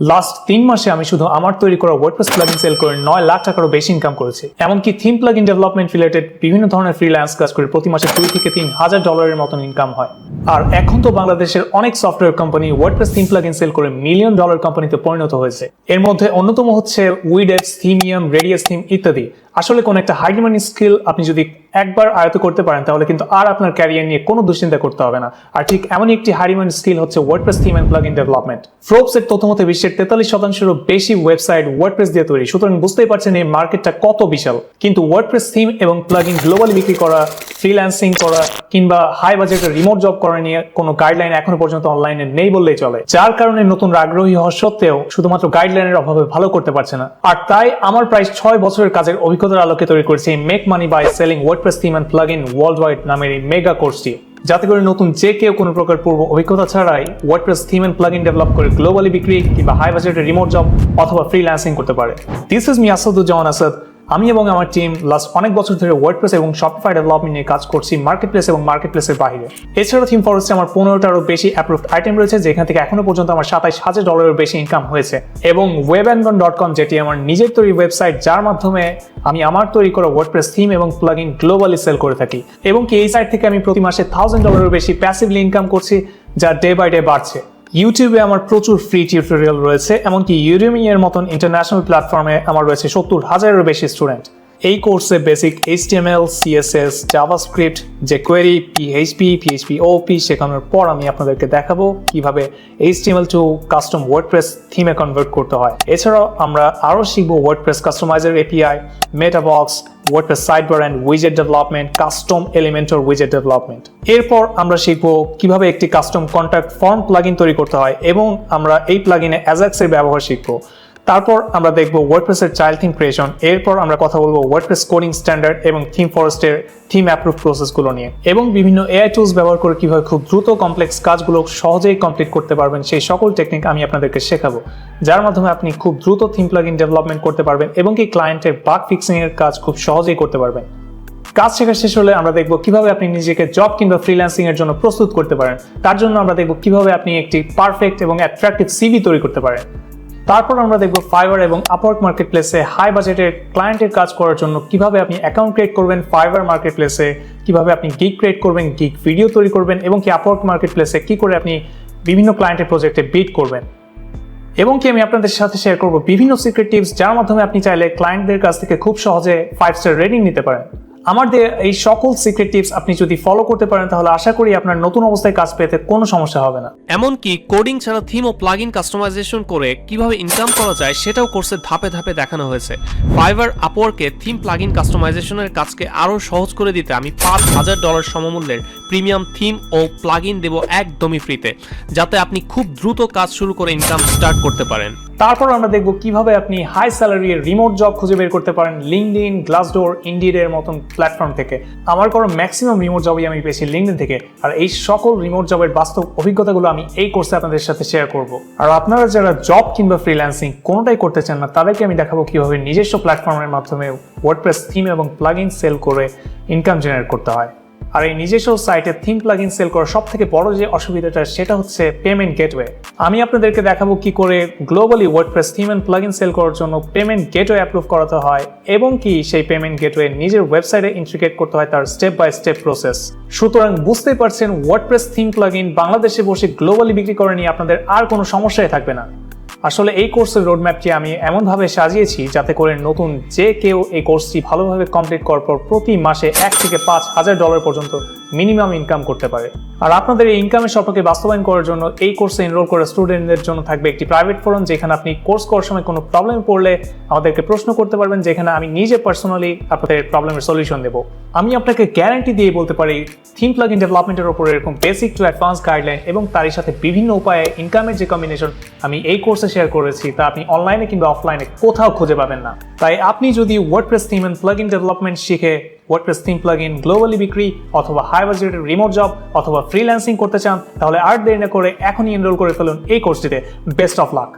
Last তিন মাসে আমি শুধু আমার তৈরি করা ওয়ার্ডপ্রেস প্লাগিন সেল করে নয় লাখ টাকারও বেশি ইনকাম করেছি। এমনকি থিম প্লাগিন ডেভেলপমেন্ট রিলেটেড বিভিন্ন ধরনের ফ্রিল্যান্স কাজ করে প্রতি মাসে দুই থেকে তিন হাজার ডলারের মতন ইনকাম হয়। আর এখন তো বাংলাদেশের অনেক software company WordPress theme plugin sale করে মিলিয়ন ডলার কোম্পানিতে পরিণত হয়েছে। এর মধ্যে অন্যতম হচ্ছে উইডেক্স থিমিয়াম রেডিয়াস থিম ইত্যাদি। আসলে কোন একটা হাইডমানি স্কিল আপনি যদি একবার আয়ত্ত করতে পারেন, তাহলে কিন্তু আর আপনার ক্যারিয়ার নিয়ে কোনো দুশ্চিন্তা করতে হবে না। আর ঠিক এমনই একটি হাইডমানি স্কিল হচ্ছে WordPress theme and plugin development ফ্রোপস এর তথ্য মতে বিশ্বের তেতাল্লিশ শতাংশেরও বেশি ওয়েবসাইট ওয়ার্ডপ্রেস দিয়ে তৈরি। সুতরাং বুঝতেই পারছেন এই মার্কেটটা কত বিশাল। কিন্তু ওয়ার্ডপ্রেস থিম এবং প্লাগিন গ্লোবালি বিক্রি করা ফ্রিল্যান্সিং করা, কিংবা হাই বাজেটের রিমোট জব করা নিয়ে কোনো গাইডলাইন এখনও পর্যন্ত অনলাইনে নেই বললেই চলে। যার কারণে নতুন আগ্রহী হওয়া সত্ত্বেও শুধুমাত্র গাইডলাইনের অভাবে ভালো করতে পারছে না। আর তাই আমার প্রায় ছয় বছরের কাজের অভিজ্ঞতার আলোকে তৈরি করেছি make money by selling WordPress theme and plugin world wide নামের এই মেগা কোর্সটি যাতে করে নতুন যে কেউ কোনো প্রকার পূর্ব অভিজ্ঞতা ছাড়াই WordPress theme and plugin develop করে গ্লোবালি বিক্রি কিংবা হাই বাজেটের রিমোট জব অথবা ফ্রিল্যান্সিং করতে পারে। This is me Asaduzzaman Asad আমি এবং আমার টিম লাস্ট অনেক বছর ধরে ওয়ার্ডপ্রেস এবং শপিফাই ডেভেলপমেন্ট নিয়ে কাজ করছি মার্কেট প্লেস এবং মার্কেট প্লেসের বাইরে। এছাড়া থিম ফরেস্টে আমার পনেরোটারও বেশি অ্যাপ্রুভড আইটেম রয়েছে, যেখান থেকে এখনও পর্যন্ত আমার সাতাইশ হাজার ডলারের বেশি ইনকাম হয়েছে। এবং ওয়েব অ্যান্ড ডট কম যেটি আমার নিজের তৈরি ওয়েবসাইট যার মাধ্যমে আমি আমার তৈরি করা ওয়ার্ডপ্রেস থিম এবং প্লাগইন গ্লোবালি সেল করে থাকি। এবং কি এই সাইট থেকে আমি প্রতি মাসে থাউজেন্ড ডলারের বেশি প্যাসিভলি ইনকাম করছি, যা ডে বাই ডে বাড়ছে। ইউটিউবে আমার প্রচুর ফ্রি টিউটোরিয়াল রয়েছে, এমনকি ইউরিমি এর মতন ইন্টারন্যাশনাল প্ল্যাটফর্মে আমার রয়েছে সত্তর হাজারেরও বেশি স্টুডেন্ট এই কোর্সে বেসিক এইচটিএমএল সিএসএস জাভাস্ক্রিপ্ট যে কোয়েরি পিএইচপি পিএইচপি ওপি শেখানোর পর আমি আপনাদেরকে দেখাবো কীভাবে HTML two custom WordPress থিমে convert করতে হয়। এছাড়াও আমরা আরও শিখব WordPress customiser API মেটাবক্স WordPress sidebar and উইজেট development custom Elementor উইজেট development এরপর আমরা শিখব কীভাবে একটি কাস্টম কন্ট্যাক্ট ফর্ম প্লাগইন তৈরি করতে হয় এবং আমরা এই প্লাগইনে অ্যাজাক্সের ব্যবহার শিখব। তারপর আমরা দেখব ওয়ার্ডপ্রেসের চাইল্ড থিম ক্রিয়েশন এরপর আমরা কথা বলব ওয়ার্ডপ্রেস কোডিং স্ট্যান্ডার্ড এবং থিম ফরেস্টের থিম অ্যাপ্রুভ প্রসেসগুলো নিয়ে। এবং বিভিন্ন এআই টুলস ব্যবহার করে কীভাবে খুব দ্রুত কমপ্লেক্স কাজগুলো সহজেই কমপ্লিট করতে পারবেন, সেই সকল টেকনিক আমি আপনাদেরকে শেখাবো। যার মাধ্যমে আপনি খুব দ্রুত থিম প্লাগইন ডেভেলপমেন্ট করতে পারবেন এবং কি ক্লায়েন্টের বাগ ফিক্সিং এর কাজ খুব সহজেই করতে পারবেন। কাজ শেখা শেষ হলে আমরা দেখব কীভাবে আপনি নিজেকে জব কিংবা ফ্রিল্যান্সিং এর জন্য প্রস্তুত করতে পারেন। তার জন্য আমরা দেখব কীভাবে আপনি একটি পারফেক্ট এবং অ্যাট্রাকটিভ সিভি তৈরি করতে পারেন। তারপর আমরা দেখব ফাইবার এবং আপওয়ার্ক মার্কেট প্লেসে হাই বাজেটের ক্লায়েন্টের কাজ করার জন্য কীভাবে আপনি অ্যাকাউন্ট ক্রিয়েট করবেন ফাইবার মার্কেট প্লেসে কীভাবে আপনি গিগ ক্রিয়েট করবেন গিগ ভিডিও তৈরি করবেন এবং কি আপওয়ার্ক মার্কেট প্লেসে কী করে আপনি বিভিন্ন ক্লায়েন্টের প্রজেক্টে বিট করবেন। এবং কি আমি আপনাদের সাথে শেয়ার করব বিভিন্ন সিক্রেট টিপস যার মাধ্যমে আপনি চাইলে ক্লায়েন্টদের কাছ থেকে খুব সহজে ফাইভ স্টার রেটিং নিতে পারেন। আমার দিয়ে এই সকল সিক্রেট টিপস আপনি যদি ফলো করতে পারেন, তাহলে আশা করি আপনার নতুন অবস্থায় কাজ পেতে কোনো সমস্যা হবে না। এমনকি কোডিং ছাড়া থিম ও প্লাগইন কাস্টমাইজেশন করে কীভাবে ইনকাম করা যায় সেটাও কোর্সে ধাপে ধাপে দেখানো হয়েছে। ফাইবার আপওয়ার্কে থিম প্লাগইন কাস্টমাইজেশনের কাজকে আরও সহজ করে দিতে আমি পাঁচ হাজার ডলার সমমূল্যের প্রিমিয়াম থিম ও প্লাগইন দেব একদমই ফ্রিতে যাতে আপনি খুব দ্রুত কাজ শুরু করে ইনকাম স্টার্ট করতে পারেন। তারপর আমরা দেখব কীভাবে আপনি হাই স্যালারি রিমোট জব খুঁজে বের করতে পারেন লিঙ্কডিন গ্লাসডোর ইন্ডিড এর মতন প্ল্যাটফর্ম থেকে। আমার করো ম্যাক্সিমাম রিমোট জবই আমি পেয়েছি লিঙ্কডিন থেকে। আর এই সকল রিমোট জবের বাস্তব অভিজ্ঞতাগুলো আমি এই কোর্সে আপনাদের সাথে শেয়ার করব। আর আপনারা যারা জব কিংবা ফ্রিল্যান্সিং কোনোটাই করতে চান না, তাদেরকে আমি দেখাবো কীভাবে নিজস্ব প্ল্যাটফর্মের মাধ্যমে ওয়ার্ডপ্রেস থিম এবং প্লাগইন সেল করে ইনকাম জেনারেট করতে হয়। আর এই নিজস্ব সাইটে থিম প্লাগইন সেল করার সব থেকে বড় যে অসুবিধাটা সেটা হচ্ছে পেমেন্ট গেটওয়ে আমি আপনাদেরকে দেখাবো কি করে globally WordPress theme and plugin sale করার জন্য পেমেন্ট গেটওয়ে অ্যাপ্রুভ করাতে হয় এবং কি সেই পেমেন্ট গেটওয়ে নিজের ওয়েবসাইটে ইন্টিগ্রেট করতে হয় তার স্টেপ বাই স্টেপ প্রসেস সুতরাং বুঝতেই পারছেন ওয়ার্ডপ্রেস থিম প্লাগইন বাংলাদেশে বসে গ্লোবালি বিক্রি করে নিয়ে আপনাদের আর কোনো সমস্যাই থাকবে না। আসলে এই কোর্সের রোডম্যাপটি আমি এমনভাবে সাজিয়েছি যাতে করে নতুন যে কেউ এই কোর্সটি ভালোভাবে কমপ্লিট করার পর প্রতি মাসে এক থেকে পাঁচ হাজার ডলার পর্যন্ত মিনিমাম ইনকাম করতে পারে। আর আপনাদের এই ইনকামের স্বপ্নকে বাস্তবায়ন করার জন্য এই কোর্সে এনরোল করা স্টুডেন্টদের জন্য থাকবে একটি প্রাইভেট ফোরাম যেখানে আপনি কোর্স করার সময় কোনো প্রবলেম পড়লে আমাদেরকে প্রশ্ন করতে পারবেন, যেখানে আমি নিজে পার্সোনালি আপনাদের প্রবলেমের সলিউশন দেবো। আমি আপনাকে গ্যারান্টি দিয়ে বলতে পারি থিম প্লাগ ইন ডেভেলপমেন্টের উপর এরকম বেসিক টু অ্যাডভান্স গাইডলাইন এবং তারই সাথে বিভিন্ন উপায়ে ইনকামের যে কম্বিনেশন আমি এই কোর্সে শেয়ার করেছি, তা আপনি অনলাইনে কিংবা অফলাইনে কোথাও খুঁজে পাবেন না। তাই আপনি যদি WordPress theme and plugin development শিখে WordPress theme plug in globally বিক্রি অথবা হাই বাজেটের রিমোট জব অথবা ফ্রিল্যান্সিং করতে চান, তাহলে আর দেরি না করে এখনই এনরোল করে ফেলুন এই কোর্সটিতে বেস্ট অফ লাক